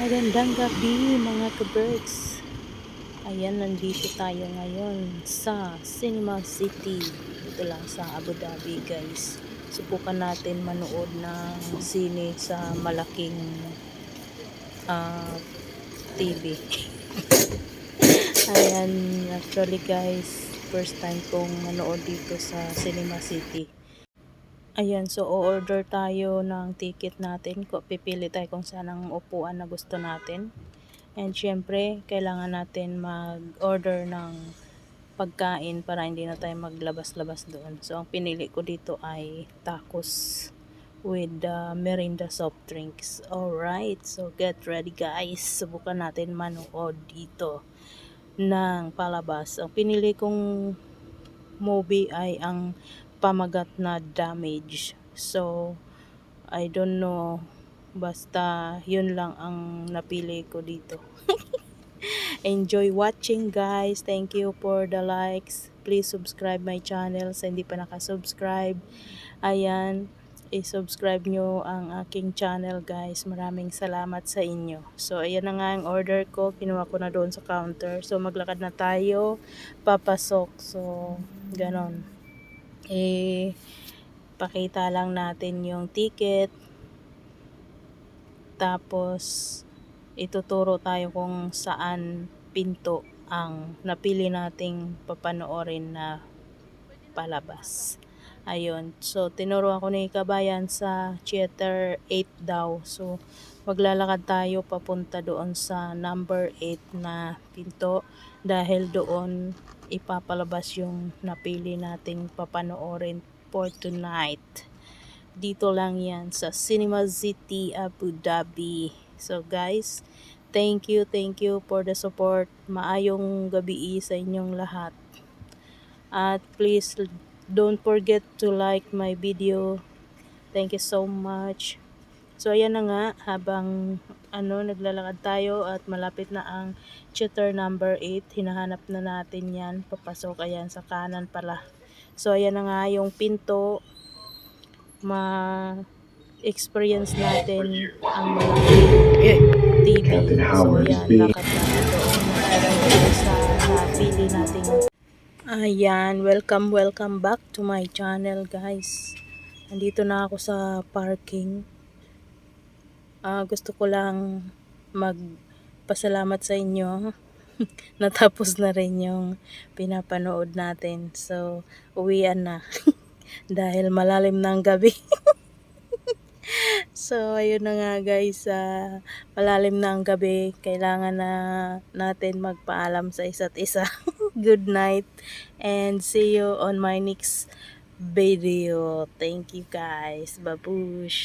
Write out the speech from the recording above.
Magandang gabi mga ka-birds. Ayan, nandito tayo ngayon sa Cinema City. Dito lang sa Abu Dhabi guys. Subukan natin manood ng sine sa malaking ah, TV. Ayan, actually guys, first time kong manood dito sa Cinema City. Ayan, so o-order tayo ng ticket natin. Pipili tayo kung saan ang upuan na gusto natin. And syempre, kailangan natin mag-order ng pagkain para hindi na tayo maglabas-labas doon. So, ang pinili ko dito ay tacos with uh, merinda soft drinks. Alright, so get ready guys. Subukan natin manood dito ng palabas. Ang pinili kong movie ay ang pamagat na damage. So, I don't know. Basta, yun lang ang napili ko dito. Enjoy watching guys. Thank you for the likes. Please subscribe my channel sa hindi pa nakasubscribe. Ayan, i-subscribe nyo ang aking channel guys. Maraming salamat sa inyo. So, ayan na nga ang order ko. Kinuha ko na doon sa counter. So, maglakad na tayo. Papasok. So, ganon. Eh, pakita lang natin yung ticket. Tapos, ituturo tayo kung saan pinto ang napili nating papanoorin na palabas. Ayun. So, tinuro ako ni Kabayan sa Theater 8 daw. So, maglalakad tayo papunta doon sa number 8 na pinto dahil doon ipapalabas yung napili nating papanoorin for tonight. Dito lang yan sa Cinema City, Abu Dhabi. So guys, thank you, thank you for the support. Maayong gabi sa inyong lahat. At please don't forget to like my video. Thank you so much. So ayan na nga habang ano naglalakad tayo at malapit na ang tutor number 8, hinahanap na natin 'yan. Papasok ayan sa kanan pala. So ayan na nga yung pinto ma experience natin ang malaking TV. So ayan, lakad na nakalagay sa napili nating Ayan, welcome, welcome back to my channel guys. Andito na ako sa parking. Ah, gusto ko lang magpasalamat sa inyo. Natapos na rin yung pinapanood natin. So, uwian na. Dahil malalim na ang gabi. so, ayun na nga guys. ah, malalim na ang gabi. Kailangan na natin magpaalam sa isa't isa. Good night. And see you on my next video. Thank you guys. Babush.